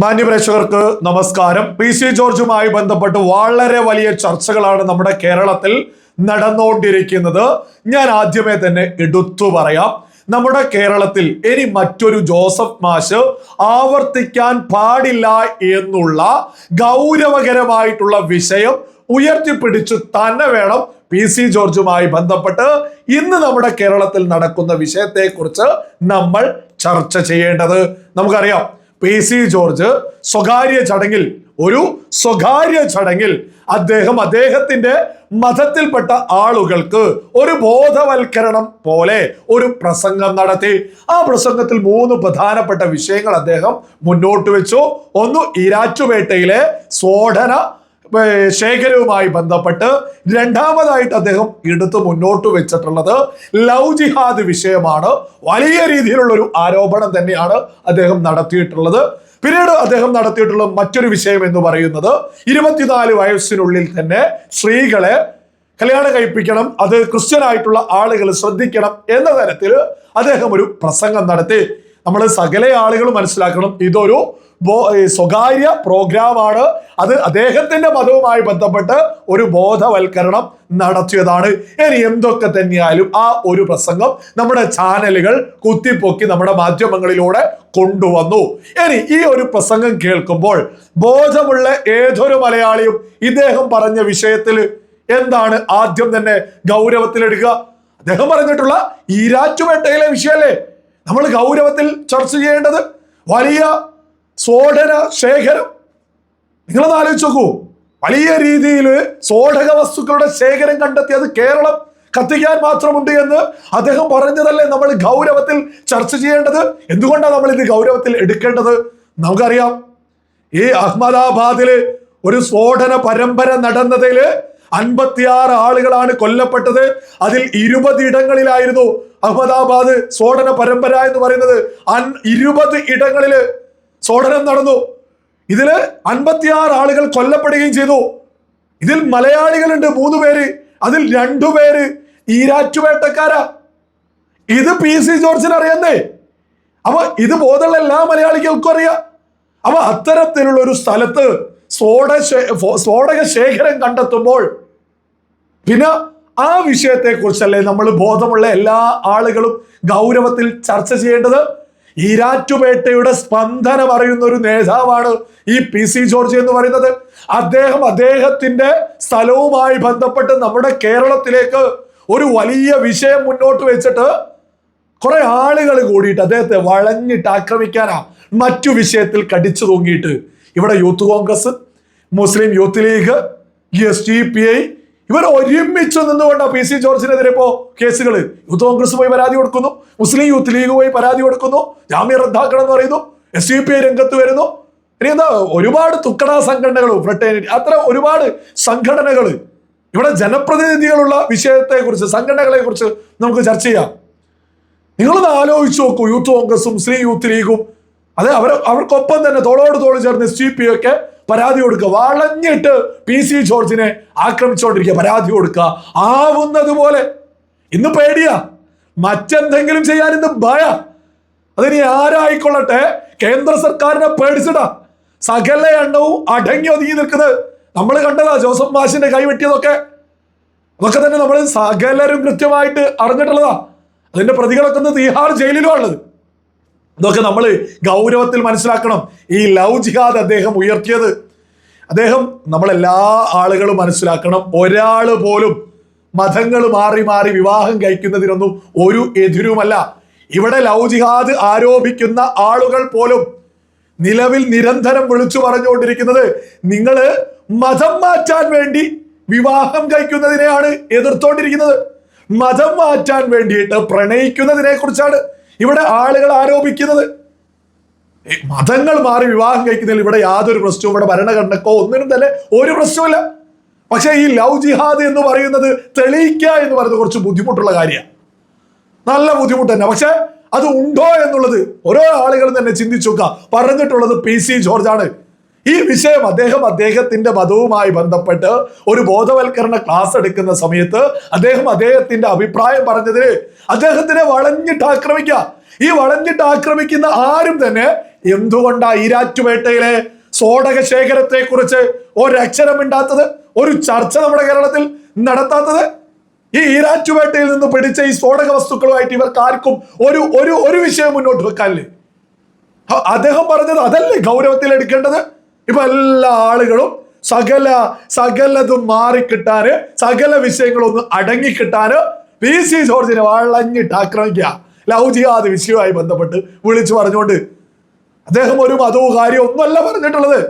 മാന്യപ്രേക്ഷകർക്ക് നമസ്കാരം. P C ജോർജുമായി ബന്ധപ്പെട്ട് വളരെ വലിയ ചർച്ചകളാണ് നമ്മുടെ കേരളത്തിൽ നടന്നുകൊണ്ടിരിക്കുന്നത്. ഞാൻ ആദ്യമേ തന്നെ എടുത്തു പറയാം. നമ്മുടെ കേരളത്തിൽ ഇനി മറ്റൊരു ജോസഫ് മാഷ് ആവർത്തിക്കാൻ പാടില്ല എന്നുള്ള ഗൗരവകരമായിട്ടുള്ള വിഷയം ഉയർത്തിപ്പിടിച്ച് തന്നെ വേണം പി സി ജോർജുമായി ബന്ധപ്പെട്ട് ഇന്ന് നമ്മുടെ കേരളത്തിൽ നടക്കുന്ന വിഷയത്തെക്കുറിച്ച് നമ്മൾ ചർച്ച ചെയ്യേണ്ടത്. നമുക്കറിയാം പി സി ജോർജ് സ്വകാര്യ ചടങ്ങിൽ ഒരു സ്വകാര്യ ചടങ്ങിൽ അദ്ദേഹം അദ്ദേഹത്തിന്റെ മതത്തിൽപ്പെട്ട ആളുകൾക്ക് ഒരു ബോധവൽക്കരണം പോലെ ഒരു പ്രസംഗം നടത്തി. ആ പ്രസംഗത്തിൽ മൂന്ന് പ്രധാനപ്പെട്ട വിഷയങ്ങൾ അദ്ദേഹം മുന്നോട്ട് വെച്ചു. ഒന്ന് ഇരാറ്റുപേട്ടയിലെ സ്ഫോടന ശേഖരവുമായി ബന്ധപ്പെട്ട് രണ്ടാമതായിട്ട് അദ്ദേഹം എടുത്തു മുന്നോട്ട് വെച്ചിട്ടുള്ളത് ലവ് ജിഹാദ് വിഷയമാണ്. വലിയ രീതിയിലുള്ള ഒരു ആരോപണം തന്നെയാണ് അദ്ദേഹം നടത്തിയിട്ടുള്ളത്. പിന്നീട് അദ്ദേഹം നടത്തിയിട്ടുള്ള മറ്റൊരു വിഷയം എന്ന് പറയുന്നത് ഇരുപത്തിനാല് വയസ്സിനുള്ളിൽ തന്നെ സ്ത്രീകളെ കല്യാണം കഴിപ്പിക്കണം അത് ക്രിസ്ത്യനായിട്ടുള്ള ആളുകൾ ശ്രദ്ധിക്കണം എന്ന തരത്തിൽ അദ്ദേഹം ഒരു പ്രസംഗം നടത്തി. നമ്മൾ സകല ആളുകൾ മനസ്സിലാക്കണം ഇതൊരു സ്വകാര്യ പ്രോഗ്രാമാണ്. അത് അദ്ദേഹത്തിന്റെ മതവുമായി ബന്ധപ്പെട്ട് ഒരു ബോധവൽക്കരണം നടത്തിയതാണ്. ഇനി എന്തൊക്കെ തന്നെയായാലും ആ ഒരു പ്രസംഗം നമ്മുടെ ചാനലുകൾ കുത്തിപ്പൊക്കി നമ്മുടെ മാധ്യമങ്ങളിലൂടെ കൊണ്ടുവന്നു. ഇനി ഈ ഒരു പ്രസംഗം കേൾക്കുമ്പോൾ ബോധമുള്ള ഏതൊരു മലയാളിയും ഇദ്ദേഹം പറഞ്ഞ വിഷയത്തിൽ എന്താണ് ആദ്യം തന്നെ ഗൗരവത്തിലെടുക്കുക? അദ്ദേഹം പറഞ്ഞിട്ടുള്ള ഈരാറ്റുപേട്ടയിലെ വിഷയമല്ലേ? നമ്മൾ ഗൗരവത്തിൽ ചർച്ച ചെയ്യേണ്ടത് വലിയ സ്ഫോടന ശേഖരം. നിങ്ങളൊന്ന് ആലോചിച്ച് നോക്കൂ. വലിയ രീതിയിൽ സ്ഫോടക വസ്തുക്കളുടെ ശേഖരം കണ്ടെത്തിയത് കേരളം കത്തിക്കാൻ മാത്രമുണ്ട് എന്ന് അദ്ദേഹം പറഞ്ഞതല്ലേ നമ്മൾ ഗൗരവത്തിൽ ചർച്ച ചെയ്യേണ്ടത്? എന്തുകൊണ്ടാണ് നമ്മൾ ഇത് ഗൗരവത്തിൽ എടുക്കേണ്ടത്? നമുക്കറിയാം. ഈ അഹമ്മദാബാദിൽ ഒരു സ്ഫോടന പരമ്പര നടന്നതിൽ അൻപത്തിയാറ് ആളുകളാണ് കൊല്ലപ്പെട്ടത്. അതിൽ ഇരുപത് ഇടങ്ങളിലായിരുന്നു അഹമ്മദാബാദ് സ്ഫോടന പരമ്പര എന്ന് പറയുന്നത്. അൻ ഇരുപത് ഇടങ്ങളിൽ സ്ഫോടനം നടന്നു. ഇതിൽ അൻപത്തിയാറ് ആളുകൾ കൊല്ലപ്പെടുകയും ചെയ്തു. ഇതിൽ മലയാളികളുണ്ട് മൂന്ന് പേര്. അതിൽ രണ്ടു പേര് ഈരാറ്റുവേട്ടക്കാരാ ഇത് പി സി ജോർജിന് അറിയാന്നേ. അപ്പൊ ഇത് ബോധമുള്ള എല്ലാ മലയാളികൾക്കും അറിയാം. അപ്പൊ അത്തരത്തിലുള്ള ഒരു സ്ഥലത്ത് സ്ഫോട സ്ഫോടക ശേഖരം കണ്ടെത്തുമ്പോൾ പിന്നെ ആ വിഷയത്തെ കുറിച്ചല്ലേ നമ്മൾ ബോധമുള്ള എല്ലാ ആളുകളും ഗൗരവത്തിൽ ചർച്ച ചെയ്യേണ്ടത്? ഈരാറ്റുപേട്ടയുടെ സ്പന്ദനം അറിയുന്ന ഒരു നേതാവാണ് ഈ പി സി ജോർജ് എന്ന് പറയുന്നത്. അദ്ദേഹം അദ്ദേഹത്തിന്റെ സ്ഥലവുമായി ബന്ധപ്പെട്ട് നമ്മുടെ കേരളത്തിലേക്ക് ഒരു വലിയ വിഷയം മുന്നോട്ട് വെച്ചിട്ട് കുറെ ആളുകൾ കൂടിയിട്ട് അദ്ദേഹത്തെ വളഞ്ഞിട്ട് ആക്രമിക്കാനാ മറ്റു വിഷയത്തിൽ കടിച്ചു തൂങ്ങിയിട്ട്. ഇവിടെ youth Congress Muslim youth league S D P I ഇവർ ഒരുമിച്ച് നിന്നുകൊണ്ടാ പി സി ജോർജിനെതിരെ ഇപ്പോ കേസുകൾ യൂത്ത് കോൺഗ്രസ് പോയി പരാതി കൊടുക്കുന്നു. മുസ്ലിം യൂത്ത് ലീഗ് പോയി പരാതി കൊടുക്കുന്നു. ജാമ്യം റദ്ദാക്കണം എന്ന് പറയുന്നു. എസ് യു പി ഐ രംഗത്ത് വരുന്നു. ഇനി എന്താ ഒരുപാട് തുക്കട സംഘടനകളും ഫ്രട്ടേണിറ്റി അത്ര ഒരുപാട് സംഘടനകൾ ഇവിടെ ജനപ്രതിനിധികളുള്ള വിഷയത്തെ കുറിച്ച് സംഘടനകളെ കുറിച്ച് നമുക്ക് ചർച്ച ചെയ്യാം. നിങ്ങളൊന്ന് ആലോചിച്ച് നോക്കൂ യൂത്ത് കോൺഗ്രസും മുസ്ലിം യൂത്ത് ലീഗും. അത് അവർ അവർക്കൊപ്പം തന്നെ തോളോട് തോൾ ചേർന്ന് എസ് ടി പി ഒക്കെ പരാതി കൊടുക്കുക. വളഞ്ഞിട്ട് പി സി ജോർജിനെ ആക്രമിച്ചുകൊണ്ടിരിക്കുക. പരാതി കൊടുക്കുക. ആവുന്നത് പോലെ ഇന്ന് പേടിയാ. മറ്റെന്തെങ്കിലും ചെയ്യാൻ ഇന്ന് ഭയ. അതിനി ആരായിക്കൊള്ളട്ടെ? കേന്ദ്ര സർക്കാരിനെ പേടിച്ചിടാ. സകല എണ്ണവും അടങ്ങി ഒതുങ്ങി നിൽക്കുന്നത് നമ്മൾ കണ്ടതാ. ജോസഫ് മാഷിന്റെ കൈവെട്ടിയതൊക്കെ അതൊക്കെ തന്നെ നമ്മൾ സകലരും കൃത്യമായിട്ട് അറിഞ്ഞിട്ടുള്ളതാ. അതിന്റെ പ്രതികളൊക്കെ ഇന്ന് തീഹാർ ജയിലിലും ഇതൊക്കെ നമ്മൾ ഗൗരവത്തിൽ മനസ്സിലാക്കണം. ഈ ലവ് ജിഹാദ് അദ്ദേഹം ഉയർത്തിയത്. അദ്ദേഹം നമ്മളെല്ലാ ആളുകളും മനസ്സിലാക്കണം. ഒരാൾ പോലും മതങ്ങൾ മാറി മാറി വിവാഹം കഴിക്കുന്നതിനൊന്നും ഒരു എതിരുമല്ല. ഇവിടെ ലവ് ജിഹാദ് ആരോപിക്കുന്ന ആളുകൾ പോലും നിലവിൽ നിരന്തരം വിളിച്ചു പറഞ്ഞുകൊണ്ടിരിക്കുന്നത് നിങ്ങൾ മതം മാറ്റാൻ വേണ്ടി വിവാഹം കഴിക്കുന്നതിനെയാണ് എതിർത്തോണ്ടിരിക്കുന്നത്. മതം മാറ്റാൻ വേണ്ടിയിട്ട് പ്രണയിക്കുന്നതിനെ കുറിച്ചാണ് ഇവിടെ ആളുകൾ ആരോപിക്കുന്നത്. മതങ്ങൾ മാറി വിവാഹം കഴിക്കുന്നതിൽ ഇവിടെ യാതൊരു പ്രശ്നവും ഇവിടെ ഭരണഘടനക്കോ ഒന്നിനും തന്നെ ഒരു പ്രശ്നമില്ല പക്ഷേ ഈ ലവ് ജിഹാദ് എന്ന് പറയുന്നത് തെളിയിക്കുക എന്ന് പറയുന്നത് കുറച്ച് ബുദ്ധിമുട്ടുള്ള കാര്യമാണ്. നല്ല ബുദ്ധിമുട്ട് തന്നെ. പക്ഷെ അത് ഉണ്ടോ എന്നുള്ളത് ഓരോ ആളുകളും തന്നെ ചിന്തിച്ചു നോക്കുക. പറഞ്ഞിട്ടുള്ളത് പി സി ജോർജ് ആണ് ഈ വിഷയം അദ്ദേഹം അദ്ദേഹത്തിന്റെ മതവുമായി ബന്ധപ്പെട്ട് ഒരു ബോധവൽക്കരണ ക്ലാസ് എടുക്കുന്ന സമയത്ത് അദ്ദേഹം അദ്ദേഹത്തിന്റെ അഭിപ്രായം പറഞ്ഞതിന് അദ്ദേഹത്തിനെ വളഞ്ഞിട്ട് ആക്രമിക്കുക. ഈ വളഞ്ഞിട്ട് ആക്രമിക്കുന്ന ആരും തന്നെ എന്തുകൊണ്ടാ ഈരാറ്റുപേട്ടയിലെ സ്ഫോടക ശേഖരത്തെ കുറിച്ച് ഒരക്ഷരം ഇണ്ടാത്തത് ഒരു ചർച്ച നമ്മുടെ കേരളത്തിൽ നടത്താത്തത്? ഈ ഈരാറ്റുപേട്ടയിൽ നിന്ന് പിടിച്ച ഈ സ്ഫോടക വസ്തുക്കളുമായിട്ട് ഇവർക്ക് ആർക്കും ഒരു ഒരു ഒരു വിഷയം മുന്നോട്ട് വെക്കാനില്ലേ? അദ്ദേഹം പറഞ്ഞത് അതല്ലേ ഗൗരവത്തിൽ എടുക്കേണ്ടത് ഇപ്പൊ എല്ലാ ആളുകളും സകല സകലതും മാറിക്കിട്ടാന് സകല വിഷയങ്ങളൊന്ന് അടങ്ങിക്കിട്ടാന് പി സി ജോർജിനെ വളഞ്ഞിട്ട് ആക്രമിക്കുക. ലവ് ജിഹാദ് വിഷയവുമായി ബന്ധപ്പെട്ട് വിളിച്ചു പറഞ്ഞുകൊണ്ട് അദ്ദേഹം ഒരു മതവും കാര്യവും ഒന്നുമല്ല പറഞ്ഞിട്ടുള്ളത്.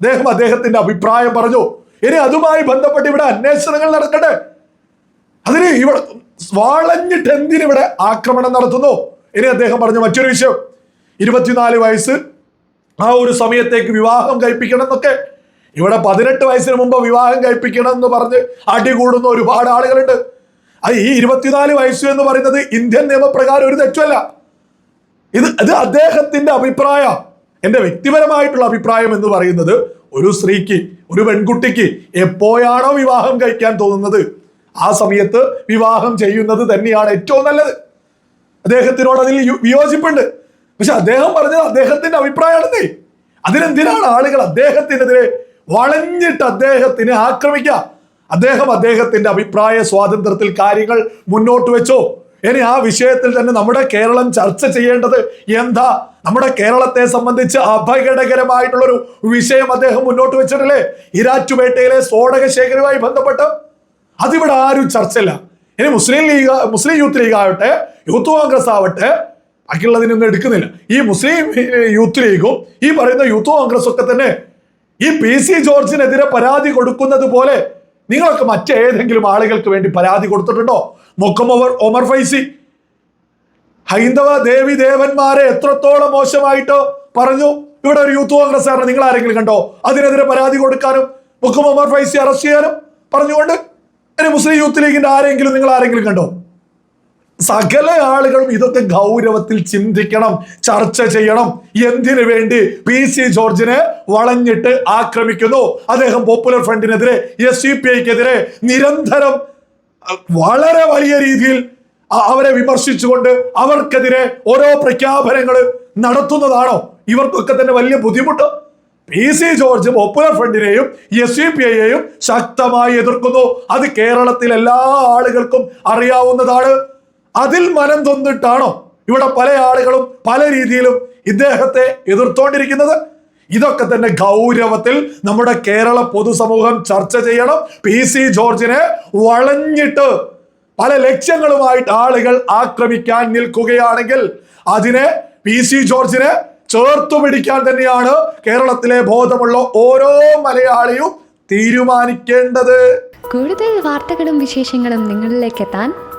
അദ്ദേഹം അദ്ദേഹത്തിന്റെ അഭിപ്രായം പറഞ്ഞു. ഇനി അതുമായി ബന്ധപ്പെട്ട് ഇവിടെ അന്വേഷണങ്ങൾ നടക്കട്ടെ. അതിന് ഇവിടെ വളഞ്ഞിട്ട് എന്തിനിവിടെ ആക്രമണം നടത്തുന്നു? ഇനി അദ്ദേഹം പറഞ്ഞു മറ്റൊരു വിഷയം. ഇരുപത്തിനാല് വയസ്സ് ആ ഒരു സമയത്തേക്ക് വിവാഹം കഴിപ്പിക്കണം എന്നൊക്കെ ഇവിടെ പതിനെട്ട് വയസ്സിന് മുമ്പ് വിവാഹം കഴിപ്പിക്കണം എന്ന് പറഞ്ഞ് അടികൂടുന്ന ഒരുപാട് ആളുകളുണ്ട്. അത് ഈ ഇരുപത്തിനാല് വയസ്സ് എന്ന് പറയുന്നത് ഇന്ത്യൻ നിയമപ്രകാരം ഒരു തെറ്റുമല്ല. ഇത് ഇത് അദ്ദേഹത്തിന്റെ അഭിപ്രായം എന്റെ വ്യക്തിപരമായിട്ടുള്ള അഭിപ്രായം എന്ന് പറയുന്നത് ഒരു സ്ത്രീക്ക് ഒരു പെൺകുട്ടിക്ക് എപ്പോഴാണോ വിവാഹം കഴിക്കാൻ തോന്നുന്നത് ആ സമയത്ത് വിവാഹം ചെയ്യുന്നത് തന്നെയാണ് ഏറ്റവും നല്ലത്. അദ്ദേഹത്തിനോട് അതിൽ വിയോജിപ്പുണ്ട്. പക്ഷെ അദ്ദേഹം പറഞ്ഞത് അദ്ദേഹത്തിന്റെ അഭിപ്രായമാണെന്നേ. അതിനെന്തിനാണ് ആളുകൾ അദ്ദേഹത്തിനെതിരെ വളഞ്ഞിട്ട് അദ്ദേഹത്തിനെ ആക്രമിക്കുക? അദ്ദേഹം അദ്ദേഹത്തിന്റെ അഭിപ്രായ സ്വാതന്ത്ര്യത്തിൽ കാര്യങ്ങൾ മുന്നോട്ട് വെച്ചോ? ഇനി ആ വിഷയത്തിൽ തന്നെ നമ്മുടെ കേരളം ചർച്ച ചെയ്യേണ്ടത് എന്താ? നമ്മുടെ കേരളത്തെ സംബന്ധിച്ച് അപകടകരമായിട്ടുള്ള ഒരു വിഷയം അദ്ദേഹം മുന്നോട്ട് വെച്ചിട്ടില്ലേ? ഇരാറ്റുപേട്ടയിലെ സ്ഫോടക ശേഖരവുമായി ബന്ധപ്പെട്ട്? അതിവിടെ ആരും ചർച്ചയില്ല. ഇനി Muslim league Muslim youth league ആവട്ടെ യൂത്ത് കോൺഗ്രസ് ആവട്ടെ ബാക്കിയുള്ളതിനൊന്നും എടുക്കുന്നില്ല. ഈ മുസ്ലിം യൂത്ത് ലീഗും ഈ പറയുന്ന യൂത്ത് കോൺഗ്രസ് ഒക്കെ തന്നെ ഈ പി സി ജോർജിനെതിരെ പരാതി കൊടുക്കുന്നത് പോലെ നിങ്ങളൊക്കെ മറ്റേതെങ്കിലും ആളുകൾക്ക് വേണ്ടി പരാതി കൊടുത്തിട്ടുണ്ടോ? മുക്കം ഒമർ ഫൈസി. ഹൈന്ദവ ദേവി ദേവന്മാരെ എത്രത്തോളം മോശമായിട്ടോ പറഞ്ഞു. ഇവിടെ ഒരു യൂത്ത് കോൺഗ്രസ് കോൺഗ്രസ്സുകാരനെ നിങ്ങൾ ആരെങ്കിലും കണ്ടോ? അതിനെതിരെ പരാതി കൊടുക്കാനും മുഖം ഒമർ ഫൈസി അറസ്റ്റ് ചെയ്യാനും പറഞ്ഞുകൊണ്ട് ഇനി മുസ്ലിം യൂത്ത് ലീഗിന്റെ ആരെങ്കിലും നിങ്ങൾ ആരെങ്കിലും കണ്ടോ? സകല ആളുകളും ഇതൊക്കെ ഗൗരവത്തിൽ ചിന്തിക്കണം ചർച്ച ചെയ്യണം. എന്തിനു വേണ്ടി പി സി ജോർജിനെ വളഞ്ഞിട്ട് ആക്രമിക്കുന്നു? അദ്ദേഹം പോപ്പുലർ ഫ്രണ്ടിനെതിരെ എസ് സി പി ഐക്കെതിരെ നിരന്തരം വളരെ വലിയ രീതിയിൽ അവരെ വിമർശിച്ചുകൊണ്ട് അവർക്കെതിരെ ഓരോ പ്രഖ്യാപനങ്ങൾ നടത്തുന്നതാണോ? ഇവർക്കൊക്കെ തന്നെ വലിയ ബുദ്ധിമുട്ട്. പി സി ജോർജ് പോപ്പുലർ ഫ്രണ്ടിനെയും എസ് യു പി ഐയെയും ശക്തമായി എതിർക്കുന്നു. അത് കേരളത്തിൽ എല്ലാ ആളുകൾക്കും അറിയാവുന്നതാണ്. അതിൽ മനം തൊന്നിട്ടാണോ ഇവിടെ പല ആളുകളും പല രീതിയിലും ഇദ്ദേഹത്തെ എതിർത്തോണ്ടിരിക്കുന്നത്? ഇതൊക്കെ തന്നെ ഗൗരവത്തിൽ നമ്മുടെ കേരള പൊതുസമൂഹം ചർച്ച ചെയ്യണം. പി സി ജോർജിനെ വളഞ്ഞിട്ട് പല ലക്ഷ്യങ്ങളുമായിട്ട് ആളുകൾ ആക്രമിക്കാൻ നിൽക്കുകയാണെങ്കിൽ അതിനെ പി സി ജോർജിനെ ചേർത്തു പിടിക്കാൻ തന്നെയാണ് കേരളത്തിലെ ബോധമുള്ള ഓരോ മലയാളിയും തീരുമാനിക്കേണ്ടത്. കൂടുതൽ വാർത്തകളും വിശേഷങ്ങളും നിങ്ങളിലേക്ക് എത്താൻ